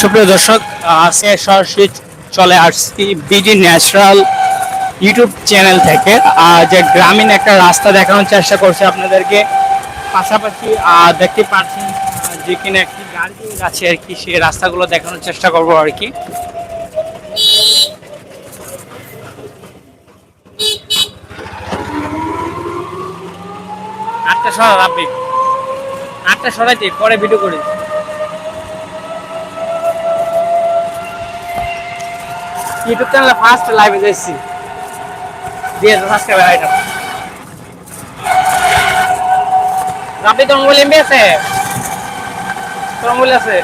সুপ্রিয় দর্শক আজকে সরাসরি চলে আসছি বিডি ন্যাচারাল ইউটিউব চ্যানেল থেকে। যে গ্রামীণ একটা রাস্তা দেখানোর চেষ্টা করছে আপনাদেরকে। পাশাপাশি দেখতে পাচ্ছেন আহ, যে কিনা একটি গাড়ি আছে আর কি সেই রাস্তাগুলো দেখানোর চেষ্টা করব আর কি। আটটা সরান আপনি। আটটা সরাইতে পরে ভিডিও করি। ইউটিউব চ্যানেলে ফার্স্ট লাইভে যাচ্ছি দিয়ে সাবস্ক্রাইবার আইটেম আপনি তোর মোবাইল এমবি আছে? তোর মোবাইল আছে?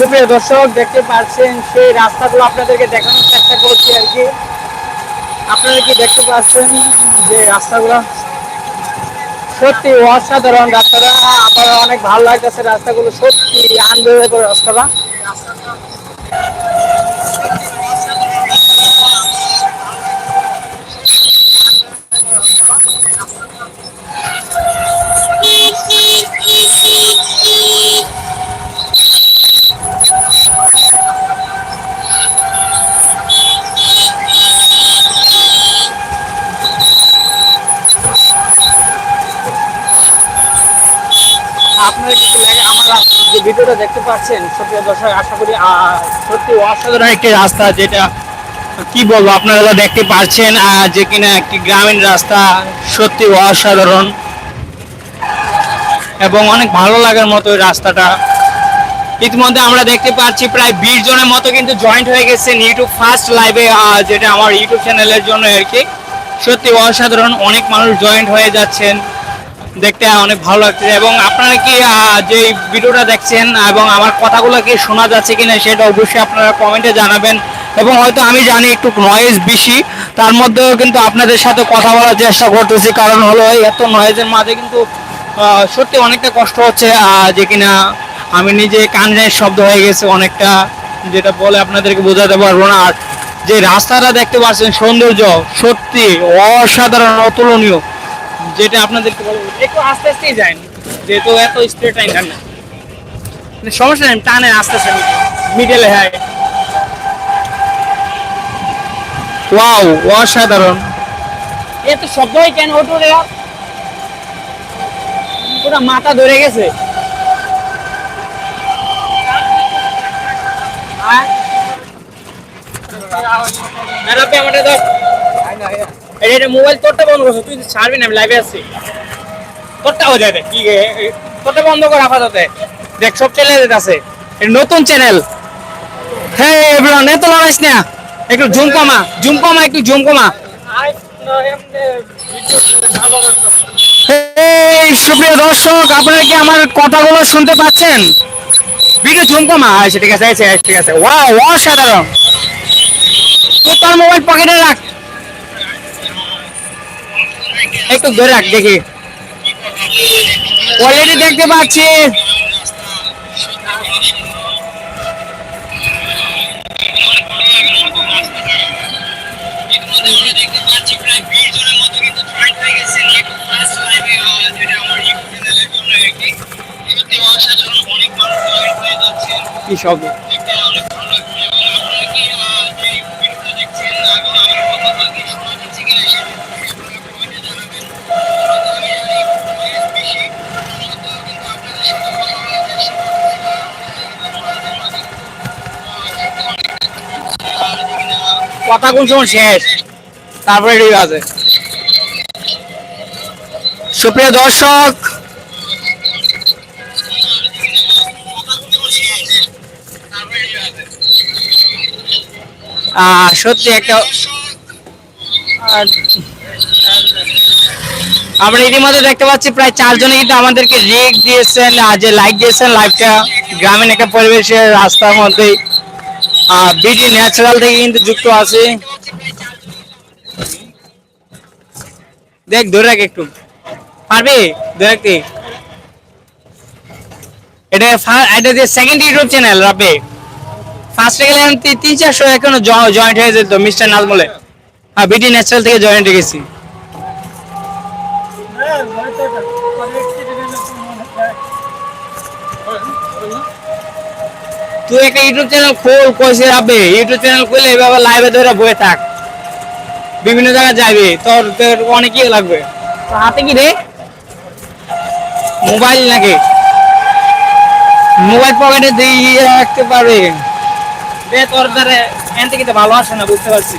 সুপ্রিয় দর্শক, দেখতে পাচ্ছেন সেই রাস্তাগুলো আপনাদেরকে দেখানোর চেষ্টা করছি আর কি। আপনারা কি দেখতে পাচ্ছেন যে রাস্তাগুলো? সত্যি অসাধারণ রাস্তাটা। আমার অনেক ভালো লাগতেছে রাস্তাগুলো। সত্যি আনবেলেবল রাস্তাটা আপনারা কিছু লাগে আমার রাস- যে ভিডিওটা দেখতে পাচ্ছেন সত্যি দর্শক, আশা করি সত্যি অসাধারণ একটি রাস্তা যেটা, কি বলব, আপনারা দেখতে পাচ্ছেন যে কিনা একটি গ্রামীণ রাস্তা, সত্যি অসাধারণ। এবং অনেক ভালো লাগার মতো রাস্তাটা। ইতিমধ্যে আমরা দেখতে পাচ্ছি প্রায় বিশ জনের মতো কিন্তু জয়েন্ট হয়ে গেছেন ইউটিউব ফার্স্ট লাইভে যেটা আমার ইউটিউব চ্যানেলের জন্য আর কি। সত্যি অসাধারণ, অনেক মানুষ জয়েন্ট হয়ে যাচ্ছেন। দেখতে অনেক ভালো লাগছে এবং আপনারা কি যে ভিডিওটা দেখছেন এবং আমার কথাগুলো কি শোনা যাচ্ছে কিনা সেটা অবশ্যই আপনারা কমেন্টে জানাবেন এবং হয়তো আমি জানি একটু নয়েজ বেশি, তার মধ্যেও কিন্তু আপনাদের সাথে কথা বলার চেষ্টা করতেছি। কারণ হলো এত নয়েজের মাঝে কিন্তু সত্যি অনেকটা কষ্ট হচ্ছে যে কিনা আমি নিজে কানের শব্দ হয়ে গেছে অনেকটা, যেটা বলে আপনাদেরকে বোঝাতে পারব না। আর যে রাস্তাটা দেখতে পাচ্ছেন, সৌন্দর্য সত্যি অসাধারণ, অতুলনীয়। যেটা আপনাদেরকে বলব একটু আস্তে আস্তেই যান যেহেতু এত স্পিড টাইম না মানে সমস্যা নেই টানে আস্তে আস্তে মিডলে হ্যাঁ ওয়াও অসাধারণ এত শব্দ হয় কেন পুরো মাথা ধরে গেছে আর আমাদের এই যে মোবাইল তোরটা বন্ধ করছ, তুই ছাড়বি না, আমি লাইভে আছি। তোরটা হয়ে যাবে, কি তোরটা বন্ধ কর আপাতত। দেখ, সব চ্যানেল আছে। এটা নতুন চ্যানেল হ্যাঁ এভরিওয়ান এত লড়াইস না। একটু জুম কমা জুম কমা, একটু জুম কমা। সুপ্রিয় দর্শক, আপনারা কি আমার কথাগুলো শুনতে পাচ্ছেন? ভিডিও জুম কমা? আচ্ছা ঠিক আছে আচ্ছা ঠিক আছে। ওয়াও অসাধারণ। তুই তোর মোবাইল পকেটে রাখ। একটু ধরে রাখ দেখি। অলরেডি দেখতে পাচ্ছি। কি শব্দ কথা কোন সময় শেষ? তারপরে ঠিক আছে। সুপ্রিয় দর্শক সত্যি একটা আমরা ইতিমধ্যে দেখতে পাচ্ছি, প্রায় চারজনে কিন্তু আমাদেরকে রিক দিয়েছেন যে লাইক দিয়েছেন লাইভটা গ্রামীণ একটা পরিবেশের রাস্তার মধ্যে বিডি ন্যাচারাল থেকে কিন্তু যুক্ত আছে। দেখ, ধরে রাখ একটু। পারবি? ধরে রাখতে এটা এটা যে সেকেন্ড ইউটিউব চ্যানেল রাবে ফার্স্টে গেলে তিন চারশো এখনও জয়েন্ট হয়ে যেত, মিস্টার নাজমলে হ্যাঁ বিডি ন্যাচারাল থেকে জয়েন্ট হয়ে গেছি। তুই একটা ইউটিউব চ্যানেল খোল কইছে রাবে ইউটিউব চ্যানেল খুলে এভাবে লাইভে ধরে বসে থাক। বিভিন্ন জায়গায় যাবি তোর তোর অনেক ইয়ে লাগবে। তোর হাতে কি রে? মোবাইল নাকি? মোবাইল পকেটে দিয়ে রাখতে পারবে দে তোর দ্বারা এন থেকে তো ভালো আসে না বুঝতে পারছি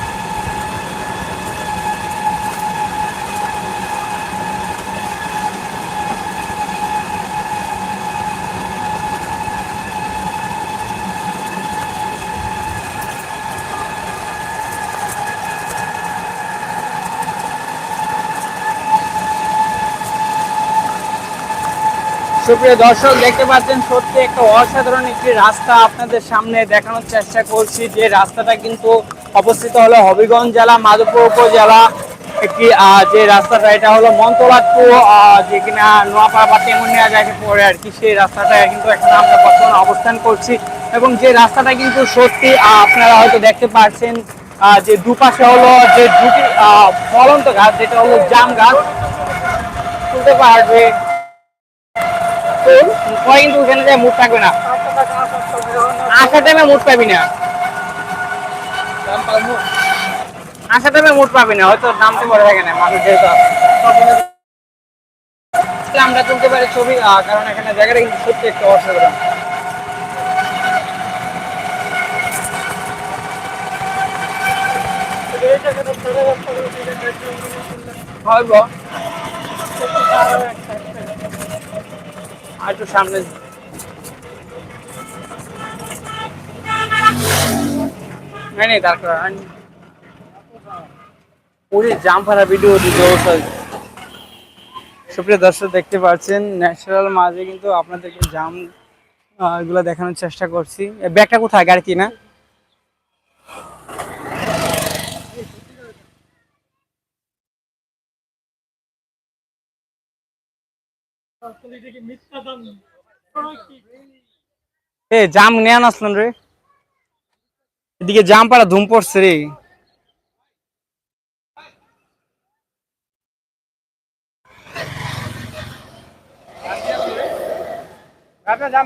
সুপ্রিয় দর্শক, দেখতে পাচ্ছেন, সত্যি একটা অসাধারণ একটি রাস্তা আপনাদের সামনে দেখানোর চেষ্টা করছি। যে রাস্তাটা কিন্তু অবস্থিত হলো হবিগঞ্জ জেলা, মাধবপুর উপজেলা। একটি যে রাস্তাটা, এটা হলো মন্তলাটু যে কিনা নোয়াপাড়া বা টেমুনিয়া যাকে পড়ে আর কি, সেই রাস্তাটা কিন্তু এখানে আমরা বর্তমানে অবস্থান করছি। এবং যে রাস্তাটা কিন্তু সত্যি আপনারা হয়তো দেখতে পাচ্ছেন যে দুপাশে হলো যে দুটি ফলন্ত গাছ যেটা হলো জাম গাছ পারবে। পরে কিন্তু ওখানে যায় মুখ থাকবে না। আসার টাইমে মুখ পাবি না। আসার টাইমে মুখ পাবি না, হয়তো নামতে পড়ে থাকে না, মানুষ যেহেতু আমরা তুলতে পারি ছবি কারণ এখানে জায়গাটা কিন্তু সত্যি একটা অসাধারণ। হইব আর একটু সামনে ভিডিও দেখতে পাচ্ছেন, ন্যাচারাল মাঝে কিন্তু আপনাদেরকে জামগুলা দেখানোর চেষ্টা করছি। ব্যাগটা কোথায়? গাড়ি কিনা? এ জাম নেয়া আসলাম রে। এদিকে জাম পাড়া ধুম পড়ছে রে। জাম